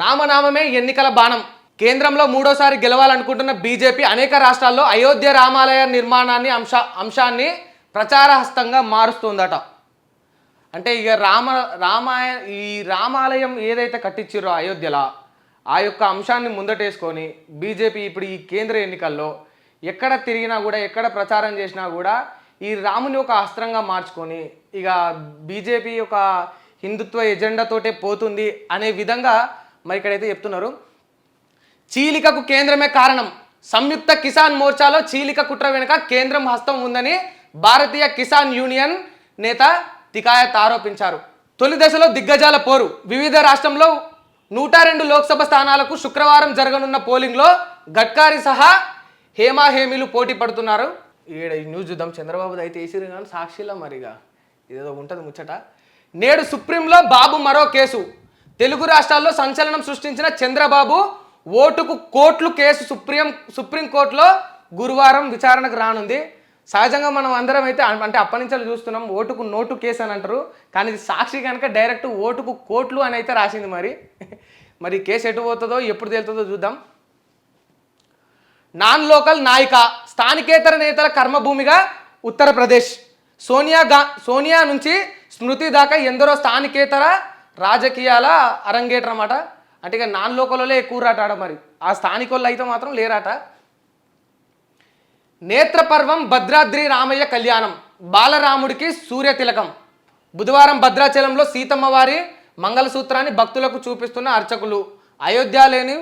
రామనామమే ఎన్నికల బాణం. కేంద్రంలో మూడోసారి గెలవాలనుకుంటున్న బీజేపీ అనేక రాష్ట్రాల్లో అయోధ్య రామాలయ నిర్మాణాన్ని అంశ అంశాన్ని ప్రచారహస్తంగా మారుస్తుందట. అంటే ఇక రామ రామాయ ఈ రామాలయం ఏదైతే కట్టించారో అయోధ్యలో ఆ యొక్క అంశాన్ని ముందటేసుకొని బీజేపీ ఇప్పుడు ఈ కేంద్ర ఎన్నికల్లో ఎక్కడ తిరిగినా కూడా ఎక్కడ ప్రచారం చేసినా కూడా ఈ రాముని ఒక అస్త్రంగా మార్చుకొని ఇక బీజేపీ ఒక హిందుత్వ ఎజెండాతోటే పోతుంది అనే విధంగా మరి ఇక్కడైతే చెప్తున్నారు. చీలికకు కేంద్రమే కారణం. సంయుక్త కిసాన్ మోర్చాలో చీలిక కుట్ర వెనుక కేంద్రం హస్తం ఉందని భారతీయ కిసాన్ యూనియన్ నేత తికాయత్ ఆరోపించారు. తొలి దశలో దిగ్గజాల పోరు. వివిధ రాష్ట్రంలో నూట రెండు లోక్సభ స్థానాలకు శుక్రవారం జరగనున్న పోలింగ్లో గడ్కారీ సహా హేమా హేమీలు పోటీ పడుతున్నారు. ఈడ న్యూస్ చూద్దాం. చంద్రబాబు అయితే వేసిరు కానీ సాక్షిలో మరిగా. ఇదేదో ఉంటుంది ముచ్చట. నేడు సుప్రీంలో బాబు మరో కేసు. తెలుగు రాష్ట్రాల్లో సంచలనం సృష్టించిన చంద్రబాబు ఓటుకు కోట్లు కేసు సుప్రీం సుప్రీంకోర్టులో గురువారం విచారణకు రానుంది. సహజంగా మనం అందరం అయితే అంటే అప్పటి చూస్తున్నాం ఓటుకు నోటు కేసు అని అంటారు. కానీ ఇది సాక్షి కనుక డైరెక్ట్ ఓటుకు కోట్లు అని అయితే రాసింది మరి. మరి కేసు ఎటు పోతుందో ఎప్పుడు తేలుతుందో చూద్దాం. నాన్ లోకల్ నాయిక స్థానికేతర నేతల కర్మభూమిగా ఉత్తరప్రదేశ్. సోనియా గా సోనియా నుంచి స్మృతి దాకా ఎందరో స్థానికేతర రాజకీయాల అరంగేట్రం అన్నమాట. అంటే ఇక నాన్ లోకల్లో ఎక్కువ రాట ఆడ మరి. ఆ స్థానికుల్లో అయితే మాత్రం లేరాట. నేత్రపర్వం భద్రాద్రి రామయ్య కళ్యాణం. బాలరాముడికి సూర్య తిలకం. బుధవారం భద్రాచలంలో సీతమ్మ వారి మంగళసూత్రాన్ని భక్తులకు చూపిస్తున్న అర్చకులు. అయోధ్య లేని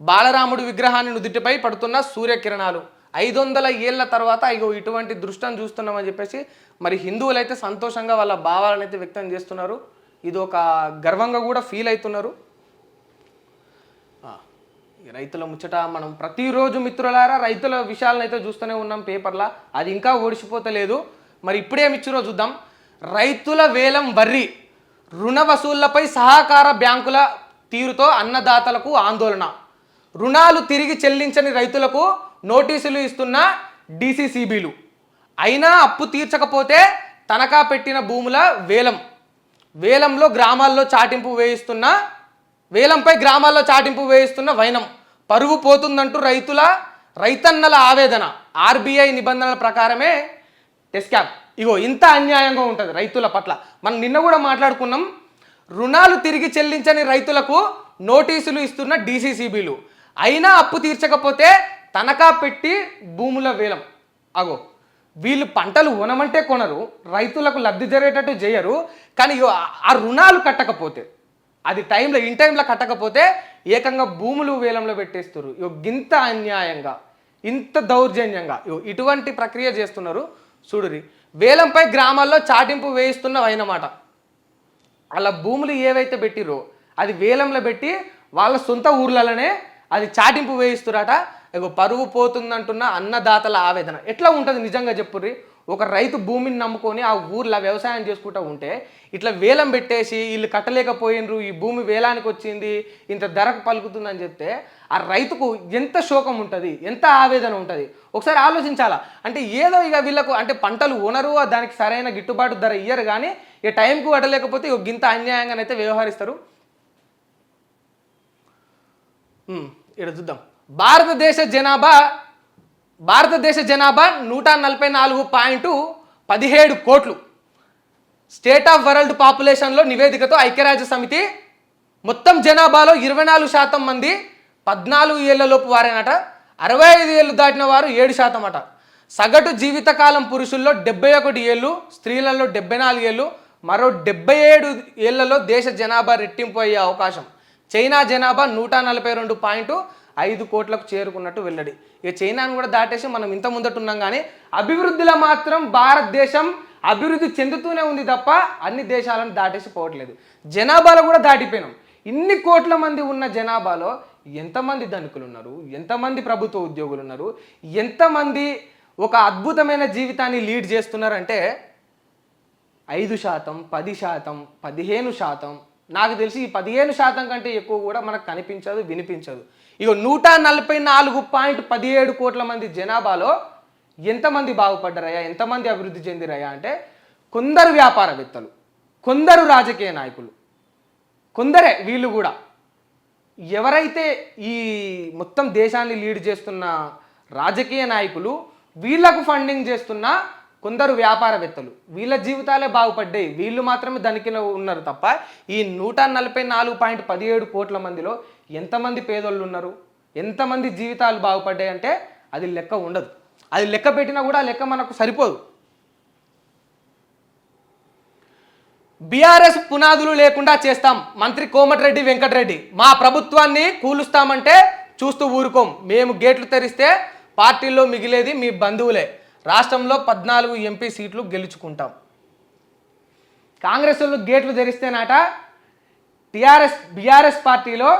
బాలరాముడి విగ్రహాన్ని నుదుటిపై పడుతున్న సూర్యకిరణాలు. ఐదు వందల ఏళ్ళ తర్వాత ఇగో ఇటువంటి దృష్టం చూస్తున్నామని చెప్పేసి మరి హిందువులైతే సంతోషంగా వాళ్ళ భావాలను అయితే వ్యక్తం చేస్తున్నారు. ఇది ఒక గర్వంగా కూడా ఫీల్ అవుతున్నారు. రైతుల ముచ్చట మనం ప్రతిరోజు మిత్రులారా రైతుల విషయాలను అయితే చూస్తూనే ఉన్నాం పేపర్లా. అది ఇంకా ఓడిసిపోతలేదు మరి ఇప్పుడేమిచ్చిరో చూద్దాం. రైతుల వేలం వర్రి రుణ వసూళ్ళపై సహకార బ్యాంకుల తీరుతో అన్నదాతలకు ఆందోళన. రుణాలు తిరిగి చెల్లించని రైతులకు నోటీసులు ఇస్తున్న డీసీసీబీలు. అయినా అప్పు తీర్చకపోతే తనఖా పెట్టిన భూముల వేలం. వేలంలో గ్రామాల్లో చాటింపు వేయిస్తున్న వేలంపై గ్రామాల్లో చాటింపు వేయిస్తున్న వైనం. పరువు పోతుందంటూ రైతుల రైతన్నల ఆవేదన. ఆర్బీఐ నిబంధనల ప్రకారమే టెస్క్యాప్ ఇగో ఇంత అన్యాయంగా ఉంటుంది రైతుల పట్ల. మనం నిన్న కూడా మాట్లాడుకున్నాం రుణాలు తిరిగి చెల్లించని రైతులకు నోటీసులు ఇస్తున్న డీసీసీబీలు. అయినా అప్పు తీర్చకపోతే తనఖా పెట్టి భూముల వేలం. అగో వీళ్ళు పంటలు కొనమంటే కొనరు రైతులకు లబ్ధి జరిగేటట్టు చేయరు కానీ ఆ- రుణాలు కట్టకపోతే అది టైంలో ఇన్ టైంలో కట్టకపోతే ఏకంగా భూములు వేలంలో పెట్టేస్తారు ఇగో గింత అన్యాయంగా ఇంత దౌర్జన్యంగా ఇటువంటి ప్రక్రియ చేస్తున్నారు. చూడురి వేలంపై గ్రామాల్లో చాటింపు వేయిస్తున్న అయినమాట వాళ్ళ భూములు ఏవైతే పెట్టిరో అది వేలంలో పెట్టి వాళ్ళ సొంత ఊర్లలోనే అది చాటింపు వేయిస్తురట. ఇగో పరువు పోతుందంటున్న అన్నదాతల ఆవేదన. ఎట్లా ఉంటుంది నిజంగా చెప్పుర్రి? ఒక రైతు భూమిని నమ్ముకొని ఆ ఊర్లో వ్యవసాయం చేసుకుంటూ ఉంటే ఇట్లా వేలం పెట్టేసి వీళ్ళు కట్టలేకపోయినరు ఈ భూమి వేలానికి వచ్చింది ఇంత ధరకు పలుకుతుందని చెప్తే ఆ రైతుకు ఎంత శోకం ఉంటుంది ఎంత ఆవేదన ఉంటుంది? ఒకసారి ఆలోచించాలా? అంటే ఏదో ఇక వీళ్ళకు అంటే పంటలు ఉనరు దానికి సరైన గిట్టుబాటు ధర ఇయ్యరు కానీ ఇక టైంకు కట్టలేకపోతే ఇక గింత అన్యాయంగానైతే వ్యవహరిస్తారు. ఇక్కడ చూద్దాం. భారతదేశ జనాభా భారతదేశ జనాభా నూట నలభై నాలుగు పాయింట్ పదిహేడు కోట్లు. స్టేట్ ఆఫ్ వరల్డ్ పాపులేషన్లో నివేదికతో ఐక్యరాజ్య సమితి మొత్తం జనాభాలో ఇరవై నాలుగు శాతం మంది పద్నాలుగు ఏళ్ళలోపు వారేనట. అరవై ఐదు ఏళ్ళు దాటిన వారు ఏడు శాతం అట. సగటు జీవితకాలం పురుషుల్లో డెబ్బై ఒకటి ఏళ్ళు స్త్రీలలో డెబ్బై నాలుగు ఏళ్ళు మరో డెబ్బై ఏడు ఏళ్ళలో దేశ జనాభా రెట్టింపు అయ్యే అవకాశం. చైనా జనాభా నూట నలభై రెండు పాయింట్ ఐదు కోట్లకు చేరుకున్నట్టు వెల్లడి. ఇక చైనాను కూడా దాటేసి మనం ఇంత ముందట ఉన్నాం కానీ అభివృద్ధిలో మాత్రం భారతదేశం అభివృద్ధి చెందుతూనే ఉంది తప్ప అన్ని దేశాలను దాటేసి పోవట్లేదు. జనాభాలో కూడా దాటిపోయినాం. ఇన్ని కోట్ల మంది ఉన్న జనాభాలో ఎంతమంది ధనికులు ఉన్నారు ఎంతమంది ప్రభుత్వ ఉద్యోగులు ఉన్నారు ఎంతమంది ఒక అద్భుతమైన జీవితాన్ని లీడ్ చేస్తున్నారంటే ఐదు శాతం పది శాతం పదిహేను శాతం నాకు తెలిసి ఈ పదిహేను శాతం కంటే ఎక్కువ కూడా మనకు కనిపించదు వినిపించదు. ఇక నూట నలభై నాలుగు పాయింట్ పదిహేడు కోట్ల మంది జనాభాలో ఎంతమంది బాగుపడ్డారయ్యా? ఎంతమంది అభివృద్ధి చెందిరయ్యా అంటే కొందరు వ్యాపారవేత్తలు కొందరు రాజకీయ నాయకులు కొందరే వీళ్ళు కూడా. ఎవరైతే ఈ మొత్తం దేశాన్ని లీడ్ చేస్తున్న రాజకీయ నాయకులు వీళ్ళకు ఫండింగ్ చేస్తున్న కొందరు వ్యాపారవేత్తలు వీళ్ళ జీవితాలే బాగుపడ్డాయి. వీళ్ళు మాత్రమే ధనికిలో ఉన్నారు తప్ప ఈ నూట నలభై నాలుగు పాయింట్ పదిహేడు కోట్ల మందిలో ఎంతమంది పేదోళ్ళు ఉన్నారు? ఎంతమంది జీవితాలు బాగుపడ్డాయి అంటే అది లెక్క ఉండదు. అది లెక్క పెట్టినా కూడా ఆ లెక్క మనకు సరిపోదు. బీఆర్ఎస్ పునాదులు లేకుండా చేస్తాం. మంత్రి కోమటిరెడ్డి వెంకటరెడ్డి. మా ప్రభుత్వాన్ని కూలుస్తామంటే చూస్తూ ఊరుకోం. మేము గేట్లు తెరిస్తే పార్టీల్లో మిగిలేది మీ బంధువులే. రాష్ట్రంలో పద్నాలుగు ఎంపీ సీట్లు గెలుచుకుంటాం. కాంగ్రెస్ వాళ్ళు గేట్లు తెరిస్తేనాట టిఆర్ఎస్ బీఆర్ఎస్ పార్టీలో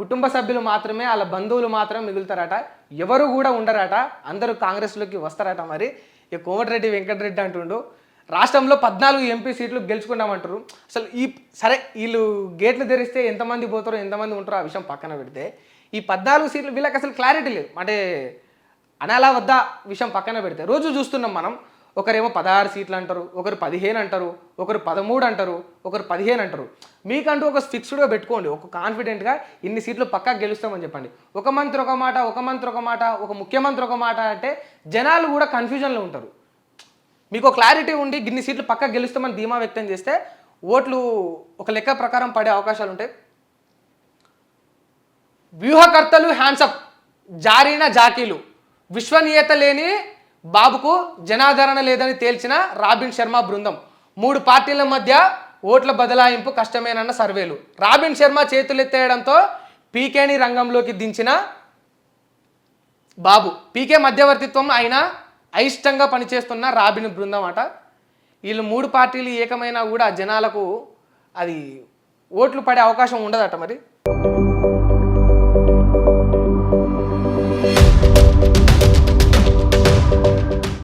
కుటుంబ సభ్యులు మాత్రమే వాళ్ళ బంధువులు మాత్రం మిగులుతారట. ఎవరు కూడా ఉండరట. అందరూ కాంగ్రెస్లోకి వస్తారట మరి. ఇక కోమటిరెడ్డి వెంకటరెడ్డి అంటుండు రాష్ట్రంలో పద్నాలుగు ఎంపీ సీట్లు గెలుచుకున్నామంటారు అసలు ఈ సరే వీళ్ళు గేట్లు తెరిస్తే ఎంతమంది పోతారో ఎంతమంది ఉంటారో ఆ విషయం పక్కన పెడితే ఈ పద్నాలుగు సీట్లు వీళ్ళకి అసలు క్లారిటీ లేదు. అంటే అనాలా వద్దా విషయం పక్కన పెడితే. రోజు చూస్తున్నాం మనం ఒకరేమో పదహారు సీట్లు అంటారు ఒకరు పదిహేను అంటారు ఒకరు పదమూడు అంటారు ఒకరు పదిహేను అంటారు. మీకంటూ ఒక ఫిక్స్డ్గా పెట్టుకోండి ఒక కాన్ఫిడెంట్గా ఇన్ని సీట్లు పక్కా గెలుస్తామని చెప్పండి. ఒక మంత్రి ఒక మాట ఒక మంత్రి ఒక మాట ఒక ముఖ్యమంత్రి ఒక మాట అంటే జనాలు కూడా కన్ఫ్యూజన్లో ఉంటారు. మీకు క్లారిటీ ఉండి గిన్ని సీట్లు పక్కా గెలుస్తామని ధీమా వ్యక్తం చేస్తే ఓట్లు ఒక లెక్క ప్రకారం పడే అవకాశాలు ఉంటాయి. వ్యూహకర్తలు హ్యాండ్సప్ జారీన జాకీలు. విశ్వనీయత లేని బాబుకు జనాదరణ లేదని తేల్చిన రాబిన్ శర్మ బృందం. మూడు పార్టీల మధ్య ఓట్ల బదలాయింపు కష్టమేనన్న సర్వేలు. రాబిన్ శర్మ చేతులెత్తేయడంతో పీకేని రంగంలోకి దించిన బాబు. పీకే మధ్యవర్తిత్వం అయినా అయిష్టంగా పనిచేస్తున్న రాబిన్ బృందం అట. వీళ్ళు మూడు పార్టీలు ఏకమైనా కూడా జనాలకు అది ఓట్లు పడే అవకాశం ఉండదట మరి.